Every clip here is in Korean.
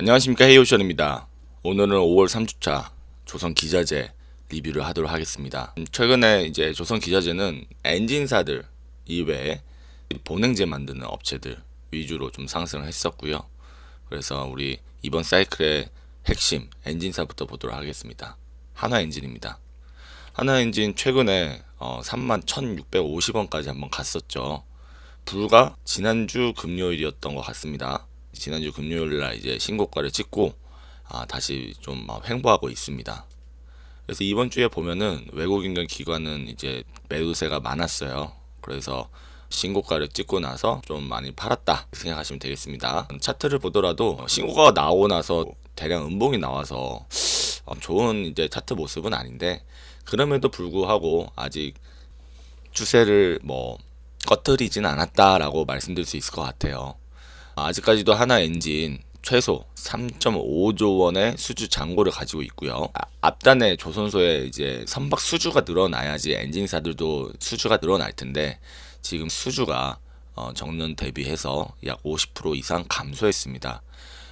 안녕하십니까 헤이오션입니다. 오늘은 5월 3주차 조선 기자재 리뷰를 하도록 하겠습니다. 음, 최근에 이제 조선 기자재는 엔진사들 이외에 보냉제 만드는 업체들 위주로 좀 상승을 했었고요. 그래서 우리 이번 사이클의 핵심 엔진사부터 보도록 하겠습니다. 한화 엔진입니다. 한화 엔진 최근에 어, 31,650원까지 한번 갔었죠. 불과 지난주 금요일이었던 것 같습니다. 지난주 금요일 날 이제 신고가를 찍고 아, 다시 좀막 횡보하고 있습니다. 그래서 이번 주에 보면은 외국인들 기관은 이제 매도세가 많았어요. 그래서 신고가를 찍고 나서 좀 많이 팔았다 생각하시면 되겠습니다. 차트를 보더라도 신고가가 나오고 나서 대량 음봉이 나와서 어, 좋은 이제 차트 모습은 아닌데 그럼에도 불구하고 아직 추세를 뭐 꺼트리진 않았다라고 말씀드릴 수 있을 것 같아요. 아직까지도 하나 엔진 최소 3.5조 원의 수주 잔고를 가지고 있고요. 아, 앞단에 조선소에 이제 선박 수주가 늘어나야지 엔진사들도 수주가 늘어날 텐데 지금 수주가 어, 정년 대비해서 약 50% 이상 감소했습니다.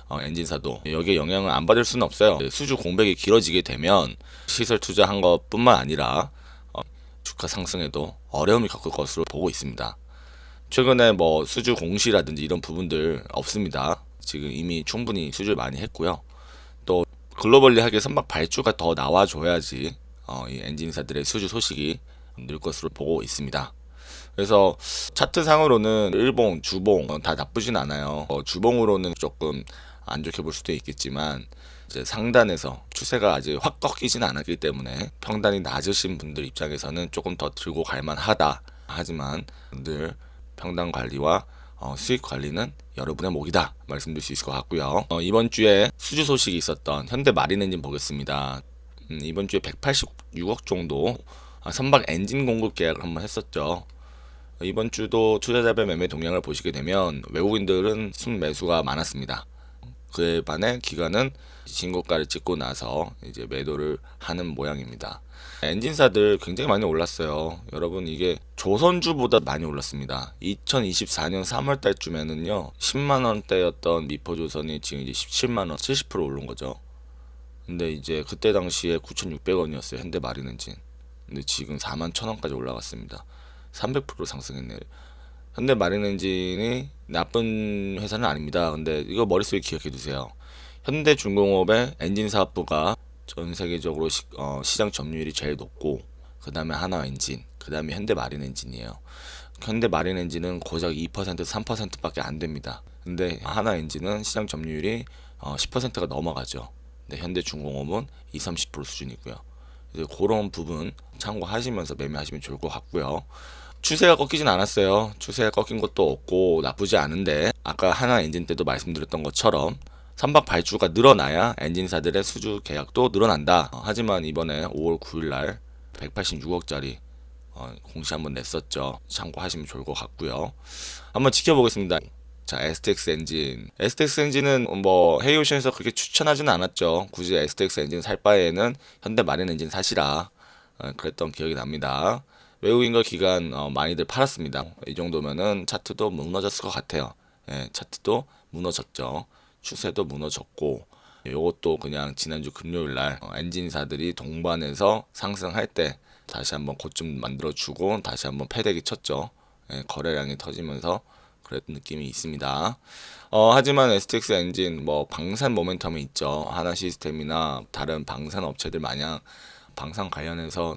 어, 엔진사도 여기에 영향을 안 받을 수는 없어요. 수주 공백이 길어지게 되면 시설 투자한 것뿐만 아니라 어, 주가 상승에도 어려움을 겪을 것으로 보고 있습니다. 최근에 뭐 수주 공시라든지 이런 부분들 없습니다. 지금 이미 충분히 수주를 많이 했고요. 또 글로벌리하게 선박 발주가 더 나와줘야지 어, 이 엔진사들의 수주 소식이 늘 것으로 보고 있습니다. 그래서 차트상으로는 일봉, 주봉 어, 다 나쁘진 않아요. 어, 주봉으로는 조금 안 좋게 볼 수도 있겠지만 이제 상단에서 추세가 아직 확 꺾이진 않았기 때문에 평단이 낮으신 분들 입장에서는 조금 더 들고 갈 만하다. 하지만 늘 평단 관리와 어, 수익 관리는 여러분의 몫이다 말씀드릴 수 있을 것 같고요. 어, 이번 주에 수주 소식이 있었던 현대 마린 엔진 보겠습니다. 음, 이번 주에 186억 정도 아, 선박 엔진 공급 계약을 한번 했었죠. 어, 이번 주도 투자자별 매매 동향을 보시게 되면 외국인들은 순매수가 많았습니다. 그에 반해 기관은 신고가를 찍고 나서 이제 매도를 하는 모양입니다. 엔진사들 굉장히 많이 올랐어요. 여러분 이게 조선주보다 많이 올랐습니다. 2024년 3월 달쯤에는요. 10만 원대였던 미포조선이 지금 이제 17만 원, 70% 오른 거죠. 근데 이제 그때 당시에 9,600원이었어요. 현대 마린 엔진. 근데 지금 4만 1,000원까지 올라갔습니다. 300% 상승했네요. 현대 마린 엔진이 나쁜 회사는 아닙니다. 근데 이거 머릿속에 기억해 두세요. 현대중공업의 엔진 사업부가 전 세계적으로 시, 어, 시장 점유율이 제일 높고 그 다음에 하나 엔진, 그 다음에 현대 마린 엔진이에요. 현대 마린 엔진은 고작 2% 3%밖에 안 됩니다. 근데 하나 엔진은 시장 점유율이 어, 10%가 넘어가죠. 근데 현대 중공업은 2, 30% 수준이고요. 그래서 그런 부분 참고하시면서 매매하시면 좋을 것 같고요. 추세가 꺾이진 않았어요. 추세가 꺾인 것도 없고 나쁘지 않은데 아까 하나 엔진 때도 말씀드렸던 것처럼 선박 발주가 늘어나야 엔진사들의 수주 계약도 늘어난다. 어, 하지만 이번에 5월 9일 날 186억짜리 어, 공시 한번 냈었죠. 참고하시면 좋을 것 같고요. 한번 지켜보겠습니다. 자, STX 엔진. STX 엔진은 뭐 헤이오션에서 그렇게 추천하지는 않았죠. 굳이 STX 엔진 살 바에는 현대 마린 엔진 사시라 어, 그랬던 기억이 납니다. 외국인과 기관 어, 많이들 팔았습니다. 이 정도면은 차트도 무너졌을 것 같아요. 예, 차트도 무너졌죠. 추세도 무너졌고 요것도 그냥 지난주 금요일 날 어, 엔진사들이 동반해서 상승할 때 다시 한번 고점 만들어 주고 다시 한번 패대기 쳤죠. 예, 거래량이 터지면서 그랬던 느낌이 있습니다. 어, 하지만 STX 엔진 뭐 방산 모멘텀이 있죠. 하나 시스템이나 다른 방산 업체들 마냥 방산 관련해서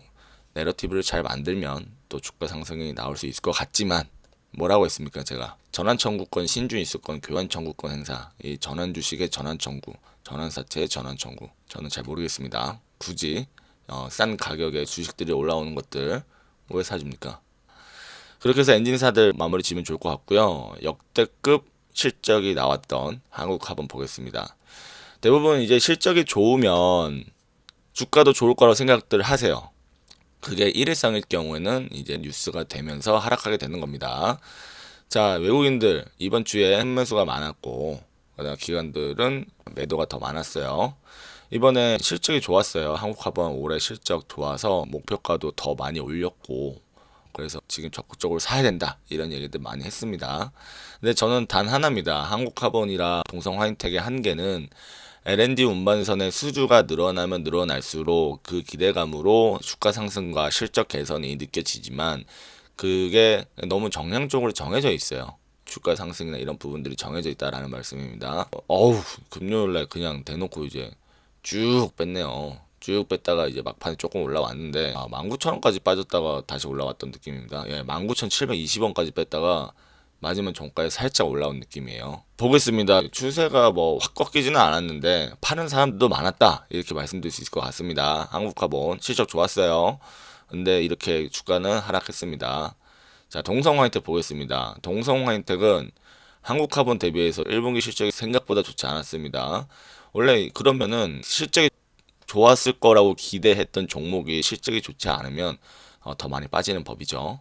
내러티브를 잘 만들면 또 주가 상승이 나올 수 있을 것 같지만 뭐라고 했습니까 제가? 전환 청구권 신주 있을건 교환 청구권 행사. 이 전환 주식의 전환 청구 전환 사채의 전환 청구. 저는 잘 모르겠습니다. 굳이 어, 싼 가격에 주식들이 올라오는 것들 왜 사줍니까? 그렇게 해서 엔진사들 마무리 지면 좋을 것 같고요. 역대급 실적이 나왔던 한국 한번 보겠습니다. 대부분 이제 실적이 좋으면 주가도 좋을 거라고 생각들 하세요 그게 일회성일 경우에는 이제 뉴스가 되면서 하락하게 되는 겁니다. 자, 외국인들 이번 주에 한매수가 많았고 그다음 기관들은 매도가 더 많았어요. 이번에 실적이 좋았어요. 한국화번 올해 실적 좋아서 목표가도 더 많이 올렸고 그래서 지금 적극적으로 사야 된다 이런 얘기들 많이 했습니다. 근데 저는 단 하나입니다. 한국카본이라 동성 화인텍의 한계는 L&D 운반선의 수주가 늘어나면 늘어날수록 그 기대감으로 주가 상승과 실적 개선이 느껴지지만 그게 너무 정량적으로 정해져 있어요. 주가 상승이나 이런 부분들이 정해져 있다라는 말씀입니다. 어우 금요일 날 그냥 대놓고 이제 쭉 뺐네요. 쭉 뺐다가 이제 막판에 조금 올라왔는데 아, 19,000원까지 빠졌다가 다시 올라왔던 느낌입니다. 예, 19,720원까지 뺐다가 마지막 종가에 살짝 올라온 느낌이에요. 보겠습니다. 추세가 뭐 확 꺾이지는 않았는데 파는 사람들도 많았다 이렇게 말씀드릴 수 있을 것 같습니다. 한국화본 실적 좋았어요. 근데 이렇게 주가는 하락했습니다. 자 동성 화이텍 보겠습니다. 동성 화이텍은 한국화본 대비해서 1분기 실적이 생각보다 좋지 않았습니다. 원래 그러면은 실적이 좋았을 거라고 기대했던 종목이 실적이 좋지 않으면 어, 더 많이 빠지는 법이죠.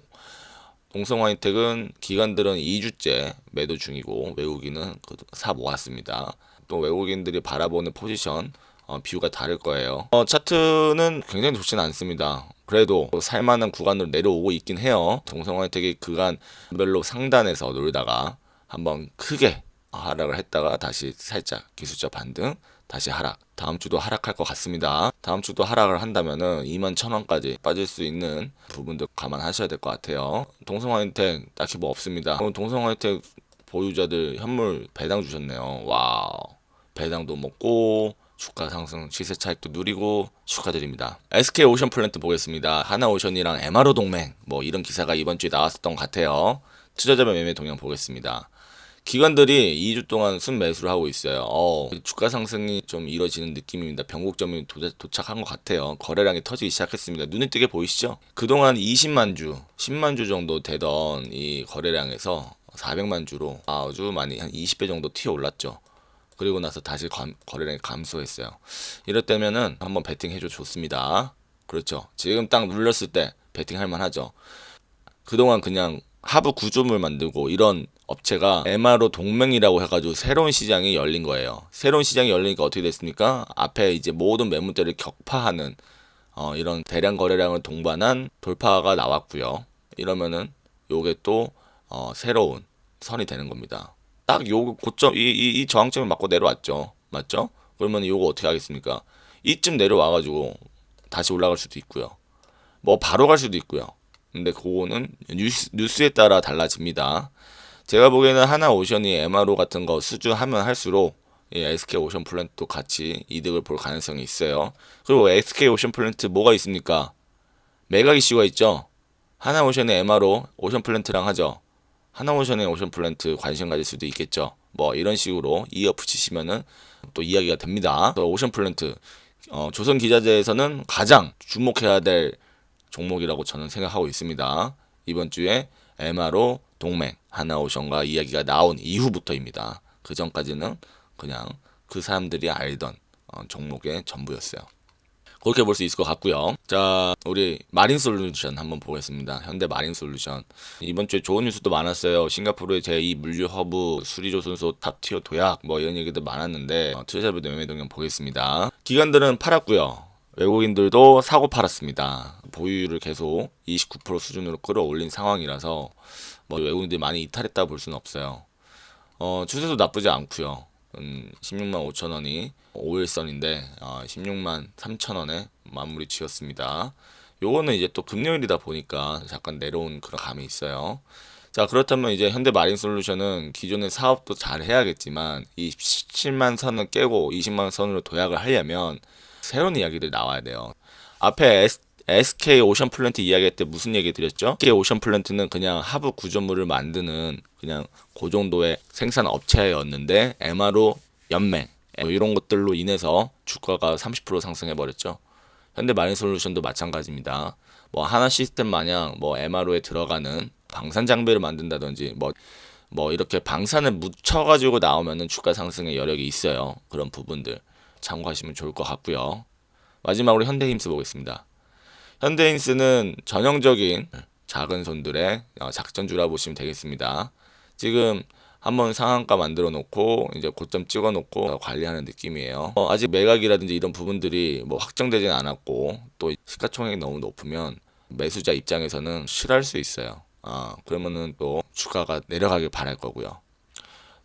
동성 화이텍은 기관들은 2주째 매도 중이고 외국인은 그사 모았습니다. 또 외국인들이 바라보는 포지션 어, 비유가 다를 거예요. 어, 차트는 굉장히 좋지는 않습니다. 그래도 살만한 구간으로 내려오고 있긴 해요. 동성 화이텍이 그간별로 상단에서 놀다가 한번 크게 하락을 했다가 다시 살짝 기술적 반등 다시 하락. 다음 주도 하락할 것 같습니다. 다음 주도 하락을 한다면은 2만 1,000원까지 빠질 수 있는 부분도 감안하셔야 될 것 같아요. 동성화인텍 딱히 뭐 없습니다. 동성화인텍 보유자들 현물 배당 주셨네요. 와우. 배당도 먹고 주가 상승 시세 차익도 누리고 축하드립니다. SK 오션 플랜트 보겠습니다. 하나 오션이랑 MRO 동맹 뭐 이런 기사가 이번 주에 나왔었던 것 같아요. 투자자별 매매 동향 보겠습니다. 기관들이 2주 동안 순매수를 하고 있어요. 어, 주가 상승이 좀 이뤄지는 느낌입니다. 변곡점이 도, 도착한 것 같아요. 거래량이 터지기 시작했습니다. 눈에 띄게 보이시죠? 그동안 20만 주, 10만 주 정도 되던 이 거래량에서 400만 주로 아주 많이 한 20배 정도 튀어 올랐죠. 그리고 나서 다시 감- 거래량이 감소했어요. 이럴 때면은 한번 베팅 해줘 좋습니다. 그렇죠. 지금 딱 눌렀을 때 베팅 할 만하죠. 그동안 그냥 하부 구조물 만들고 이런 업체가 MRO 동맹이라고 해가지고 새로운 시장이 열린 거예요. 새로운 시장이 열리니까 어떻게 됐습니까? 앞에 이제 모든 매물대를 격파하는 어, 이런 대량 거래량을 동반한 돌파가 나왔고요. 이러면은 요게 또 어, 새로운 선이 되는 겁니다. 딱 요 고점 이, 이, 이 저항점을 맞고 내려왔죠. 맞죠? 그러면 요거 어떻게 하겠습니까? 이쯤 내려와가지고 다시 올라갈 수도 있고요. 뭐 바로 갈 수도 있고요. 근데 그거는 뉴스, 뉴스 에 따라 달라집니다. 제가 보기에는 하나 오션이 MRO 같은 거 수주하면 할수록 이 SK 오션 플랜트도 같이 이득을 볼 가능성이 있어요. 그리고 SK 오션 플랜트 뭐가 있습니까? 매각 이슈가 있죠. 하나 오션의 MRO 오션 플랜트랑 하죠. 하나 오션의 오션 플랜트 관심 가질 수도 있겠죠. 뭐 이런 식으로 이어 붙이시면은 또 이야기가 됩니다. 또 오션 플랜트 어, 조선 기자재에서는 가장 주목해야 될 종목이라고 저는 생각하고 있습니다. 이번 주에 MRO 동맹 하나오션과 이야기가 나온 이후부터입니다. 그 전까지는 그냥 그 사람들이 알던 어, 종목의 전부였어요. 그렇게 볼 수 있을 것 같고요. 자, 우리 마린 솔루션 한번 보겠습니다. 현대 마린 솔루션. 이번 주에 좋은 뉴스도 많았어요. 싱가포르의 제2 물류 허브 수리조선소 탑티어 도약 뭐 이런 얘기도 많았는데 어, 투자자별 매매 동향 보겠습니다. 기관들은 팔았고요. 외국인들도 사고 팔았습니다. 보유율을 계속 29% 수준으로 끌어올린 상황이라서 뭐 외국인들이 많이 이탈했다 볼 수는 없어요. 어, 추세도 나쁘지 않고요. 음, 16만 5천 원이 5일선인데 어, 16만 3천 원에 마무리 지었습니다. 요거는 이제 또 금요일이다 보니까 잠깐 내려온 그런 감이 있어요. 자 그렇다면 이제 현대 마린 솔루션은 기존의 사업도 잘 해야겠지만 이 17만 선을 깨고 20만 선으로 도약을 하려면 새로운 이야기들이 나와야 돼요. 앞에 S, SK 오션 플랜트 이야기할 때 무슨 얘기 드렸죠? SK 오션 플랜트는 그냥 하부 구조물을 만드는 그냥 그 정도의 생산 업체였는데 MRO 연맹 뭐 이런 것들로 인해서 주가가 30% 상승해 버렸죠. 현대 마린 솔루션도 마찬가지입니다. 뭐 하나 시스템 마냥 뭐 MRO에 들어가는 방산 장비를 만든다든지 뭐뭐 이렇게 방산을 묻혀가지고 나오면은 주가 상승의 여력이 있어요. 그런 부분들 참고하시면 좋을 것 같고요. 마지막으로 현대힘스 보겠습니다. 현대힘스는 전형적인 작은 손들의 어, 작전주라 보시면 되겠습니다. 지금 한번 상한가 만들어 놓고 이제 고점 찍어 놓고 관리하는 느낌이에요. 어, 아직 매각이라든지 이런 부분들이 뭐 확정되진 않았고 또 시가총액이 너무 높으면 매수자 입장에서는 싫어할 수 있어요. 아, 그러면은 또 주가가 내려가길 바랄 거고요.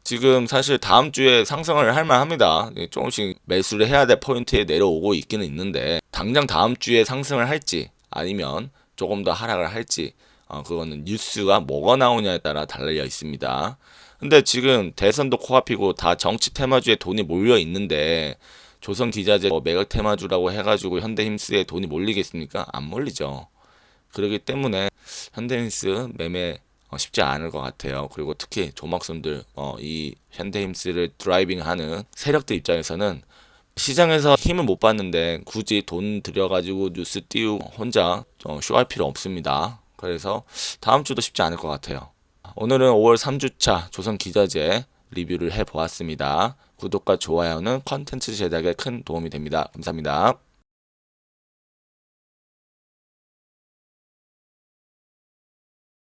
지금 사실 다음 주에 상승을 할 만합니다. 예, 조금씩 매수를 해야 될 포인트에 내려오고 있기는 있는데 당장 다음 주에 상승을 할지 아니면 조금 더 하락을 할지 어, 그거는 뉴스가 뭐가 나오냐에 따라 달려 있습니다. 근데 지금 대선도 코앞이고 다 정치 테마주에 돈이 몰려 있는데 조선 기자재 뭐 매각 테마주라고 해가지고 현대힘스에 돈이 몰리겠습니까? 안 몰리죠. 그렇기 때문에 현대힘스 매매 어, 쉽지 않을 것 같아요. 그리고 특히 조막손들 어, 이 현대힘스를 드라이빙하는 세력들 입장에서는 시장에서 힘을 못 봤는데 굳이 돈 들여가지고 뉴스 띄우고 혼자 어, 쇼할 필요 없습니다. 그래서 다음 주도 쉽지 않을 것 같아요. 오늘은 5월 3주차 조선 기자재 리뷰를 해보았습니다. 구독과 좋아요는 컨텐츠 제작에 큰 도움이 됩니다. 감사합니다.